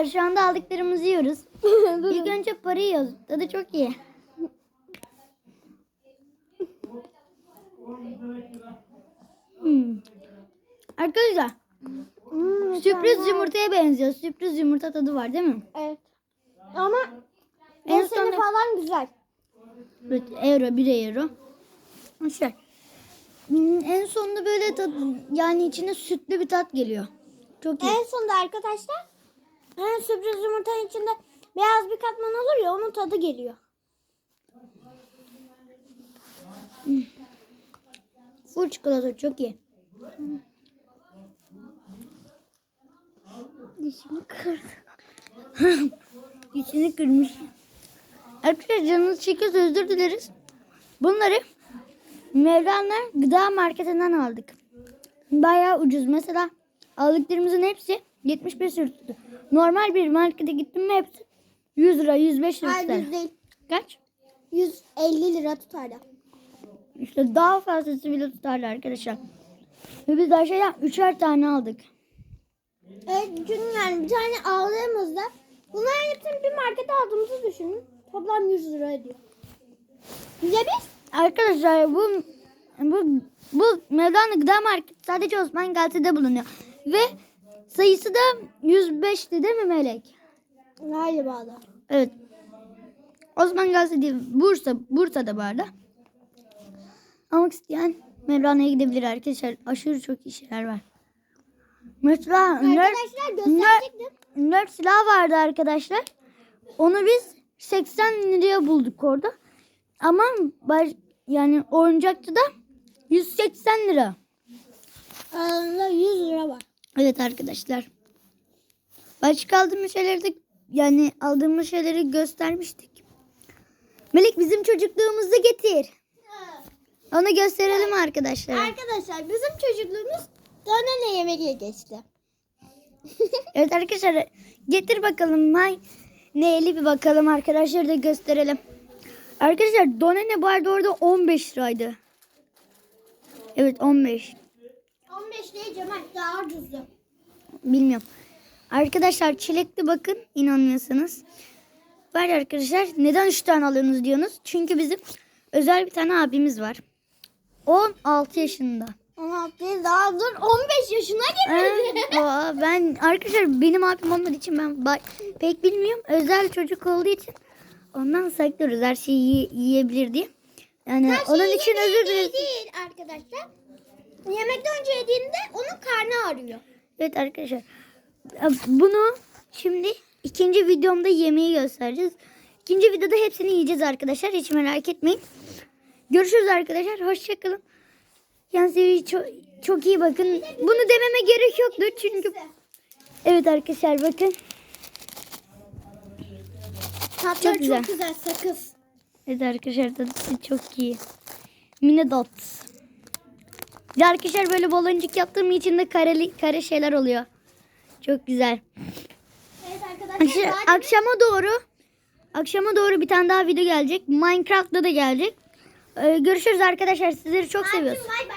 Arkadaşlar şu anda aldıklarımızı yiyoruz. İlk önce parayı yiyoruz. Tadı çok iyi. Hmm. Arkadaşlar Hmm, sürpriz mükemmel. yumurtaya benziyor. Sürpriz yumurta tadı var değil mi? Evet. Ama En sonunda- falan güzel. Evet, euro, 1 euro. Şey, en sonunda böyle tat, yani içine sütlü bir tat geliyor. Çok iyi. En sonunda arkadaşlar hani sürpriz yumurtanın içinde beyaz bir katman olur ya onun tadı geliyor. Full çikolata çok iyi. Dişimi kırdı. İçini kırmış. Arkadaşlar canınız çekiyorsa özür dileriz. Bunları Mevlana Gıda Marketi'nden aldık. Bayağı ucuz. Mesela aldıklarımızın hepsi 75 lira tuttu. Normal bir markete gittim mi hepsi 100 lira, 105 lira Hayır tutar. düz değil. Kaç? 150 lira tutardı. İşte daha fazlası bile tutardı arkadaşlar. Ve biz aşağıya üçer tane aldık. Evet çünkü yani bir tane aldığımızda bunların hepsini bir markete aldığımızı düşünün. Toplam 100 lira ediyor. Bize biz Arkadaşlar bu bu bu Mevlana Gıda Market sadece Osman Gazi'de bulunuyor. Ve sayısı da 105'ti değil mi Melek? galiba da. Evet. Osman Gazi değil. Bursa, Bursa'da bu arada. Almak isteyen Mevlana'ya gidebilir arkadaşlar. Aşırı çok iyi şeyler var. Mesela Arkadaşlar gösterecektim. nerd silah vardı arkadaşlar. Onu biz 80 liraya bulduk orada. Ama baş, yani oyuncakçı da 180 lira. Aralarında 100 lira. Evet arkadaşlar. Başka aldığımız şeyleri de yani aldığımız şeyleri göstermiştik. Melek bizim çocukluğumuzu getir. Onu gösterelim arkadaşlar. Arkadaşlar bizim çocukluğumuz döner ne yemekle geçti. Evet arkadaşlar getir bakalım. Hay neyli bir bakalım arkadaşlar da gösterelim. Arkadaşlar donene bu arada orada 15 liraydı. Evet 15. 15 değil Cemal daha ucuzdu. Bilmiyorum. Arkadaşlar çilekli bakın inanmıyorsanız. Var arkadaşlar neden 3 tane alıyorsunuz diyorsunuz. Çünkü bizim özel bir tane abimiz var. 16 yaşında. 16 değil daha dur 15 yaşına Ee, girdi. o, ben arkadaşlar benim abim olmadığı için ben pek bilmiyorum. Özel çocuk olduğu için ondan saklıyoruz her şeyi yi- yiyebilir diye. Yani Her onun için özür dileriz. değil arkadaşlar. Yemekten önce yediğinde onun karnı ağrıyor. Evet arkadaşlar. Bunu şimdi ikinci videomda yemeği göstereceğiz. İkinci videoda hepsini yiyeceğiz arkadaşlar. Hiç merak etmeyin. Görüşürüz arkadaşlar. Hoşçakalın. Kendinize çok, çok iyi bakın. Bunu dememe gerek yoktu çünkü. Evet arkadaşlar bakın. Tatları Çok çok güzel. güzel. sakız. Evet arkadaşlar tadı çok iyi. Mini dot. Bir de arkadaşlar böyle baloncuk yaptığım içinde kareli, kare şeyler oluyor. Çok güzel. Evet arkadaşlar. Zaten- akşama doğru akşama doğru bir tane daha video gelecek. Minecraft'ta da gelecek. Ee, görüşürüz arkadaşlar. Sizleri çok seviyoruz. Like